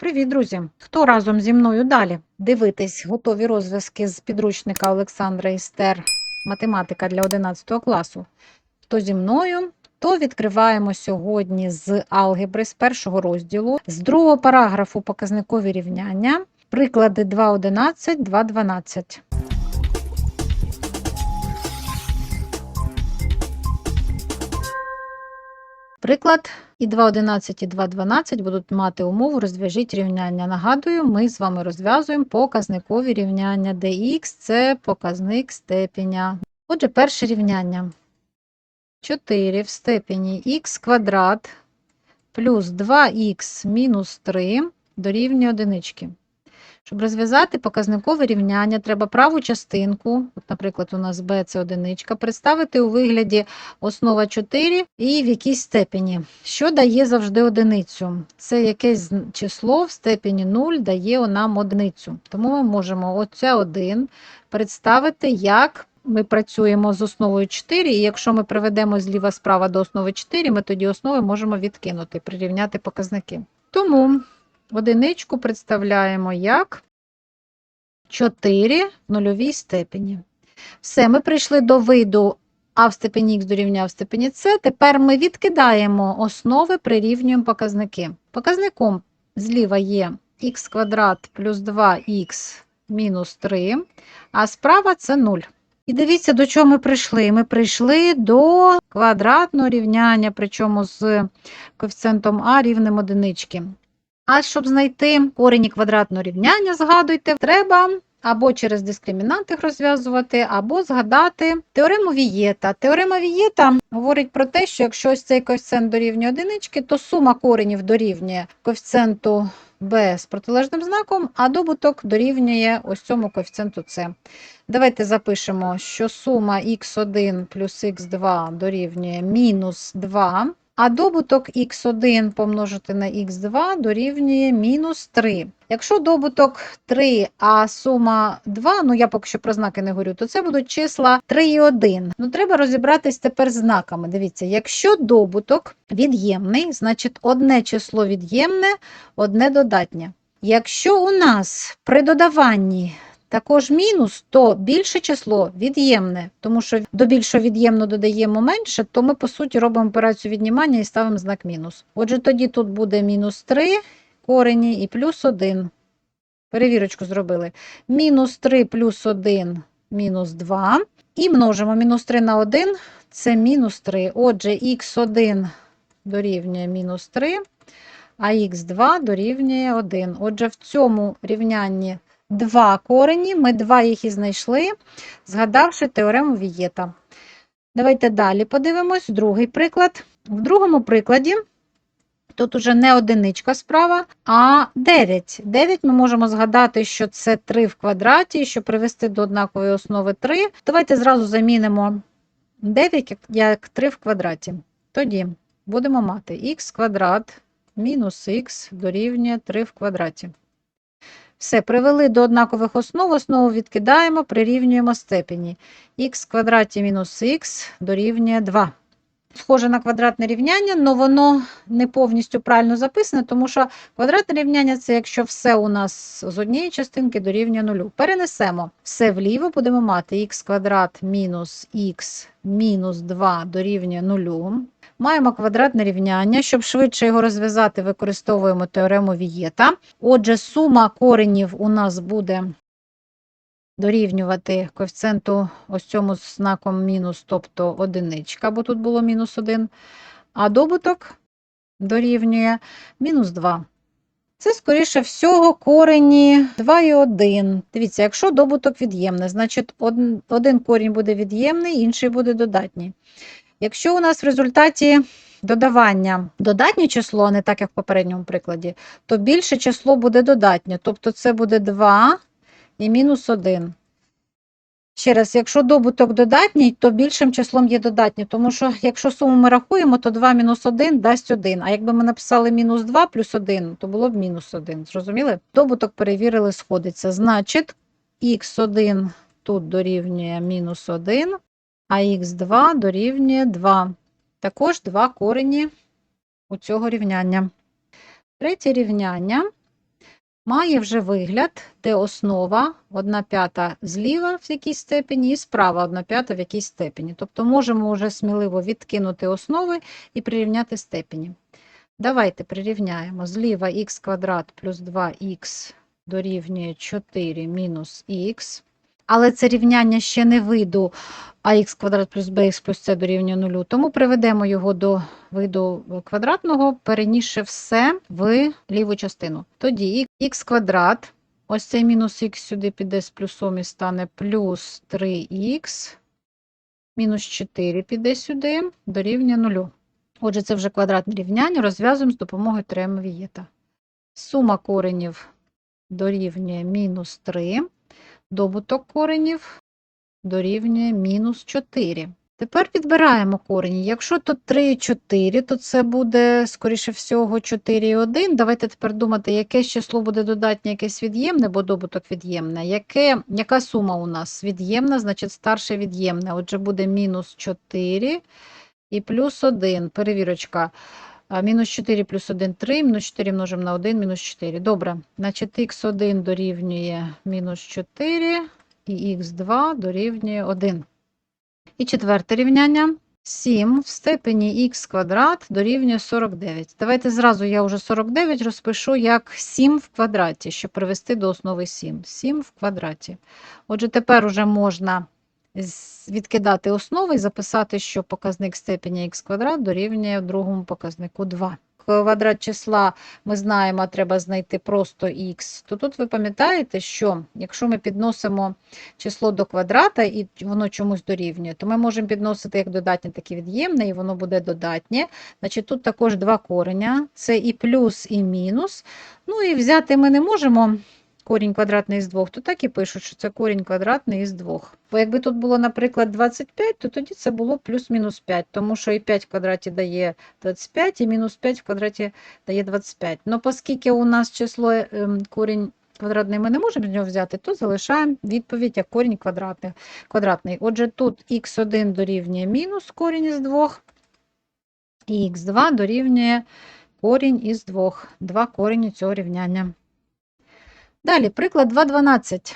Привіт, друзі! Хто разом зі мною далі? Дивитись готові розв'язки з підручника Олександра Істер Математика для 11 класу. Хто зі мною? То відкриваємо сьогодні з алгебри з першого розділу, з другого параграфу показникові рівняння, приклади 2.11, 2.12. Приклад і 2.11 і 2.12 будуть мати умову розв'яжіть рівняння. Нагадую, ми з вами розв'язуємо показникові рівняння, х це показник степеня. Отже, перше рівняння. 4 в степені х квадрат плюс 2х мінус 3 дорівнює одинички. Щоб розв'язати показникове рівняння, треба праву частинку, от, наприклад, у нас b це одиничка, представити у вигляді основа 4 і в якійсь степені. Що дає завжди одиницю? Це якесь число в степені 0 дає нам одиницю. Тому ми можемо оце 1 представити як. Ми працюємо з основою 4, і якщо ми приведемо зліва справа до основи 4, ми тоді основи можемо відкинути, прирівняти показники. Тому одиничку представляємо як 4 в нульовій степені. Все, ми прийшли до виду а в степені х дорівнює а в степені С. Тепер ми відкидаємо основи, прирівнюємо показники. Показником зліва є х квадрат плюс 2х мінус 3, а справа це 0. І дивіться, до чого ми прийшли. Ми прийшли до квадратного рівняння, причому з коефіцієнтом а рівнем одинички. А щоб знайти корені квадратного рівняння, згадуйте, треба або через дискримінант їх розв'язувати, або згадати теорему Вієта. Теорема Вієта говорить про те, що якщо ось цей коефіцієнт дорівнює одинички, то сума коренів дорівнює коефіцієнту b з протилежним знаком, а добуток дорівнює ось цьому коефіцієнту С. Давайте запишемо, що сума х1 плюс х2 дорівнює мінус 2. А добуток х1 помножити на х2 дорівнює мінус 3. Якщо добуток 3, а сума 2, ну я поки що про знаки не говорю, то це будуть числа 3 і 1. Ну, треба розібратись тепер з знаками. Дивіться, якщо добуток від'ємний, значить одне число від'ємне, одне додатнє. Якщо у нас при додаванні також мінус, то більше число від'ємне, тому що до більшого від'ємно додаємо менше, то ми, по суті, робимо операцію віднімання і ставимо знак мінус. Отже, тоді тут буде мінус 3 корені і плюс 1. Перевірочку зробили. Мінус 3 плюс 1 мінус 2. І множимо мінус 3 на 1 це мінус 3. Отже, х1 дорівнює мінус 3, а х2 дорівнює 1. Отже, в цьому рівнянні два корені, ми два їх і знайшли, згадавши теорему Вієта. Давайте далі подивимось другий приклад. В другому прикладі тут уже не одиничка справа, а 9. 9 ми можемо згадати, що це 3 в квадраті, щоб привести до однакової основи 3. Давайте зразу замінимо 9 як 3 в квадраті. Тоді будемо мати х квадрат мінус х дорівнює 3 в квадраті. Все, привели до однакових основ, основу відкидаємо, прирівнюємо степені. х квадраті мінус х дорівнює 2. Схоже на квадратне рівняння, але воно не повністю правильно записане, тому що квадратне рівняння це якщо все у нас з однієї частинки дорівнює нулю. Перенесемо все вліво, будемо мати х квадрат мінус х мінус 2 дорівнює нулю. Маємо квадратне рівняння. Щоб швидше його розв'язати, використовуємо теорему Вієта. Отже, сума коренів у нас буде дорівнювати коефіцієнту ось цьому знаком мінус, тобто одиничка, бо тут було мінус 1, а добуток дорівнює мінус 2. Це, скоріше всього, корені 2 і 1. Дивіться, якщо добуток від'ємний, значить один, корінь буде від'ємний, інший буде додатній. Якщо у нас в результаті додавання додатнє число, не так як в попередньому прикладі, то більше число буде додатнє. Тобто це буде 2 і мінус 1. Ще раз, якщо добуток додатній, то більшим числом є додатнє, тому що якщо суму ми рахуємо, то 2 мінус 1 дасть 1. А якби ми написали мінус 2 плюс 1, то було б мінус 1. Зрозуміли? Добуток перевірили, сходиться. Значить, х1 тут дорівнює мінус 1, а х2 дорівнює 2. Також два корені у цього рівняння. Третє рівняння має вже вигляд, де основа 1 п'ята зліва в якійсь степені і справа 1 п'ята в якійсь степені. Тобто можемо вже сміливо відкинути основи і прирівняти степені. Давайте прирівняємо. Зліва х квадрат плюс 2х дорівнює 4 мінус х. Але це рівняння ще не виду ax квадрат плюс bx плюс c дорівнює 0. Тому приведемо його до виду квадратного, перенісши все в ліву частину. Тоді х квадрат, ось цей мінус х сюди піде з плюсом і стане плюс 3х, мінус 4 піде сюди, дорівнює 0. Отже, це вже квадратне рівняння, розв'язуємо з допомогою теореми Вієта. Сума коренів дорівнює мінус 3, добуток коренів дорівнює мінус 4. Тепер підбираємо корені. Якщо тут 3 і 4, то це буде, скоріше всього, 4 і 1. Давайте тепер думати, яке число буде додатнє, якесь від'ємне, бо добуток від'ємне. Яке, яка сума у нас? Від'ємна, значить старше від'ємне. Отже, буде мінус 4 і плюс 1. Перевірочка. Мінус 4 плюс 1 – 3, мінус 4 множимо на 1, мінус 4. Добре, значить х1 дорівнює мінус 4 і х2 дорівнює 1. І четверте рівняння. 7 в степені х квадрат дорівнює 49. Давайте зразу я вже 49 розпишу як 7 в квадраті, щоб привести до основи 7. 7 в квадраті. Отже, тепер уже можна відкидати основи і записати, що показник степені х квадрат дорівнює другому показнику 2. Квадрат числа ми знаємо, треба знайти просто х, то тут ви пам'ятаєте, що якщо ми підносимо число до квадрата і воно чомусь дорівнює, то ми можемо підносити як додатнє, так і від'ємне, і воно буде додатнє. Значить, тут також два кореня, це і плюс, і мінус. Ну і взяти ми не можемо корінь квадратний з 2, то так і пишуть, що це корінь квадратний із 2. Бо якби тут було, наприклад, 25, то тоді це було плюс-мінус 5, тому що і 5 в квадраті дає 25, і мінус 5 в квадраті дає 25. Ну, оскільки у нас число ем, корінь квадратний ми не можемо з нього взяти, то залишаємо відповідь як корінь квадратний. квадратний. Отже, тут х1 дорівнює мінус корінь із 2, і х2 дорівнює корінь із 2. Два корені цього рівняння. Далі, приклад 2.12.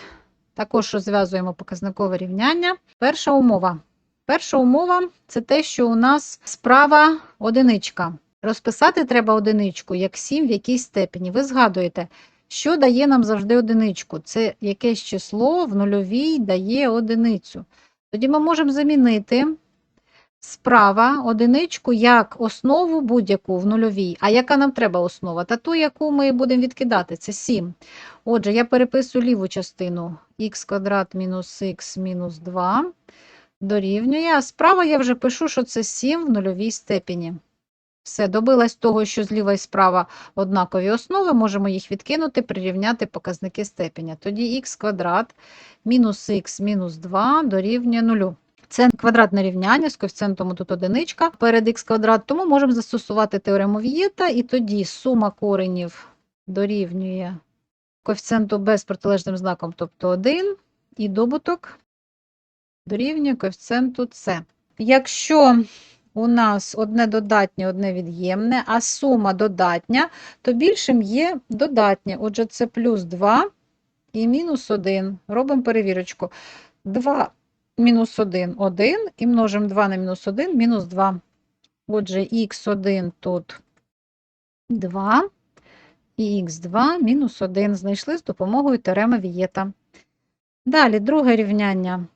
Також розв'язуємо показникове рівняння. Перша умова. Перша умова це те, що у нас справа одиничка. Розписати треба одиничку як 7 в якійсь степені. Ви згадуєте, що дає нам завжди одиничку? Це якесь число в нульовій дає одиницю. Тоді ми можемо замінити справа одиничку як основу будь-яку в нульовій. А яка нам треба основа? Та ту, яку ми будемо відкидати, це 7. Отже, я переписую ліву частину х квадрат мінус х мінус 2 дорівнює, а справа я вже пишу, що це 7 в нульовій степені. Все, добилась того, що зліва і справа однакові основи, можемо їх відкинути, прирівняти показники степеня. Тоді х квадрат мінус х мінус 2 дорівнює 0. Це квадратне рівняння з коефіцієнтом тут одиничка перед х квадрат, тому можемо застосувати теорему Вієта, і тоді сума коренів дорівнює коефіцієнту b з протилежним знаком, тобто 1, і добуток дорівнює коефіцієнту c. Якщо у нас одне додатнє, одне від'ємне, а сума додатня, то більшим є додатнє. Отже, це плюс 2 і мінус 1. Робимо перевірочку. 2 мінус 1 – 1, і множимо 2 на мінус 1 – мінус 2. Отже, х1 тут 2, і х2 мінус 1 знайшли з допомогою теореми Вієта. Далі, друге рівняння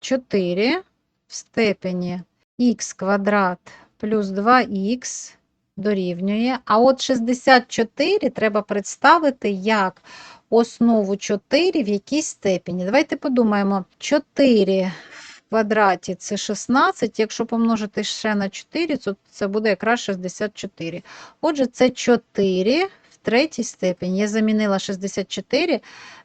4 в степені х квадрат плюс 2х дорівнює. А от 64 треба представити як основу 4 в якійсь степені. Давайте подумаємо, 4 в квадраті це 16, якщо помножити ще на 4, то це буде якраз 64. Отже, це 4 в третій степені. Я замінила 64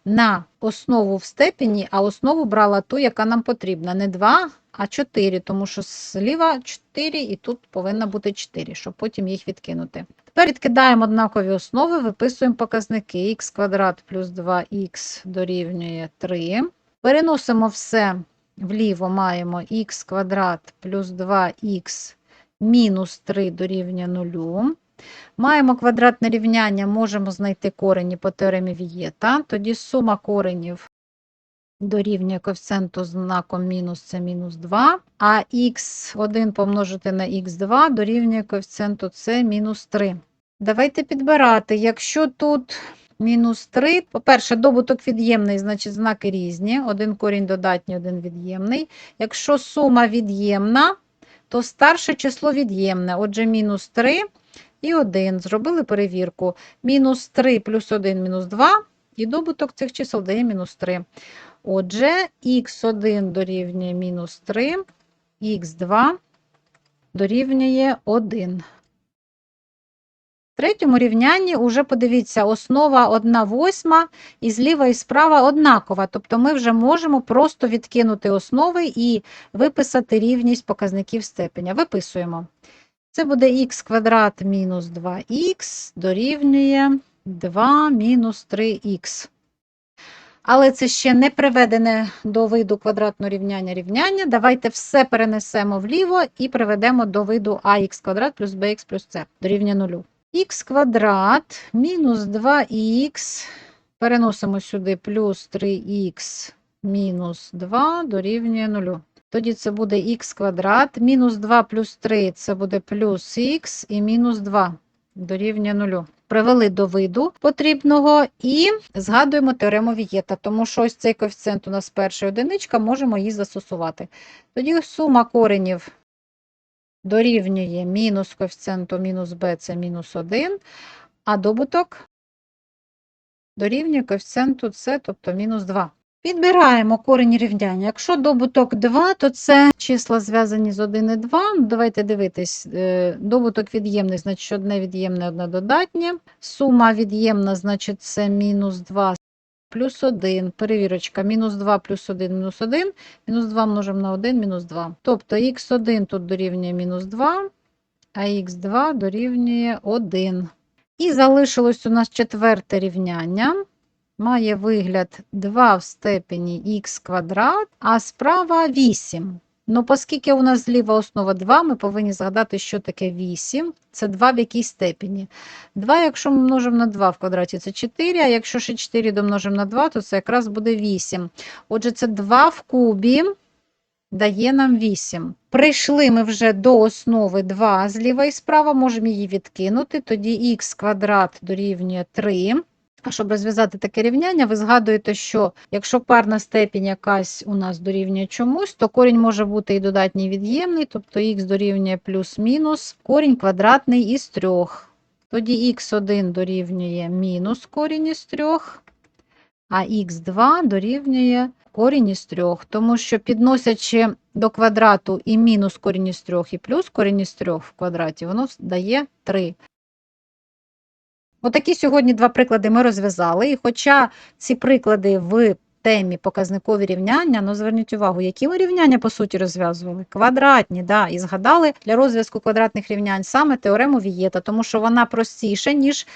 на основу в степені, а основу брала ту, яка нам потрібна. Не 2, а 4, тому що зліва 4 і тут повинна бути 4, щоб потім їх відкинути. Тепер відкидаємо однакові основи, виписуємо показники х квадрат плюс 2х дорівнює 3. Переносимо все вліво, маємо х квадрат плюс 2х мінус 3 дорівнює 0. Маємо квадратне рівняння, можемо знайти корені по теоремі Вієта. Тоді сума коренів дорівнює коефіцієнту знаком мінус це мінус 2, а х1 помножити на х2 дорівнює коефіцієнту це мінус 3. Давайте підбирати. Якщо тут мінус 3, по-перше, добуток від'ємний, значить знаки різні. Один корінь додатній, один від'ємний. Якщо сума від'ємна, то старше число від'ємне. Отже, мінус 3 і 1. Зробили перевірку. Мінус 3 плюс 1 мінус 2, і добуток цих чисел дає мінус 3. Отже, х1 дорівнює мінус 3, х2 дорівнює 1. В третьому рівнянні уже подивіться, основа 1 восьма і зліва і справа однакова. Тобто ми вже можемо просто відкинути основи і виписати рівність показників степеня. Виписуємо. Це буде х квадрат мінус 2х дорівнює 2 мінус 3х. Але це ще не приведене до виду квадратного рівняння рівняння. Давайте все перенесемо вліво і приведемо до виду ax квадрат плюс bx плюс c дорівнює 0. х квадрат мінус 2х, переносимо сюди плюс 3х мінус 2 дорівнює 0. Тоді це буде х квадрат, мінус 2 плюс 3 це буде плюс х і мінус 2 дорівнює 0. Привели до виду потрібного і згадуємо теорему Вієта, тому що ось цей коефіцієнт у нас перша одиничка, можемо її застосувати. Тоді сума коренів дорівнює мінус коефіцієнту мінус b це мінус 1, а добуток дорівнює коефіцієнту c, тобто мінус 2. Підбираємо корені рівняння. Якщо добуток 2, то це числа зв'язані з 1 і 2. Ну, Давайте дивитись. Е, Добуток від'ємний, значить одне від'ємне, одне додатнє. Сума від'ємна, значить це мінус 2 плюс 1. Перевірочка. Мінус 2 плюс 1 мінус 1. Мінус 2 множимо на 1, мінус 2. Тобто х1 тут дорівнює мінус 2, а х2 дорівнює 1. І залишилось у нас четверте рівняння має вигляд 2 в степені х квадрат, а справа 8. Ну, оскільки у нас зліва основа 2, ми повинні згадати, що таке 8. Це 2 в якій степені. 2, якщо ми множимо на 2 в квадраті, це 4, а якщо ще 4 домножимо на 2, то це якраз буде 8. Отже, це 2 в кубі дає нам 8. Прийшли ми вже до основи 2 зліва і справа, можемо її відкинути, тоді х квадрат дорівнює 3. А щоб розв'язати таке рівняння, ви згадуєте, що якщо парна степінь якась у нас дорівнює чомусь, то корінь може бути і додатній від'ємний, тобто х дорівнює плюс-мінус, корінь квадратний із 3. Тоді х1 дорівнює мінус корінь із 3, а х2 дорівнює корінь із 3. Тому що підносячи до квадрату і мінус корінь із 3, і плюс корінь із 3 в квадраті, воно дає 3. Отакі сьогодні два приклади ми розв'язали. І хоча ці приклади в темі показникові рівняння, ну зверніть увагу, які ми рівняння по суті розв'язували? Квадратні, да, і згадали для розв'язку квадратних рівнянь саме теорему Вієта, тому що вона простіша, ніж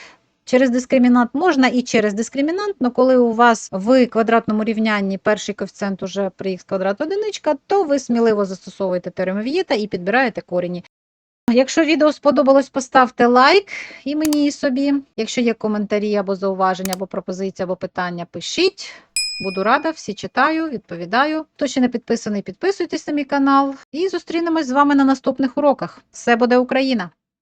через дискримінант. Можна і через дискримінант, але коли у вас в квадратному рівнянні перший коефіцієнт уже при х квадрат одиничка, то ви сміливо застосовуєте теорему Вієта і підбираєте корені. Якщо відео сподобалось, поставте лайк і мені і собі. Якщо є коментарі або зауваження, або пропозиції, або питання, пишіть. Буду рада, всі читаю, відповідаю. Хто ще не підписаний, підписуйтесь на мій канал. І зустрінемось з вами на наступних уроках. Все буде Україна!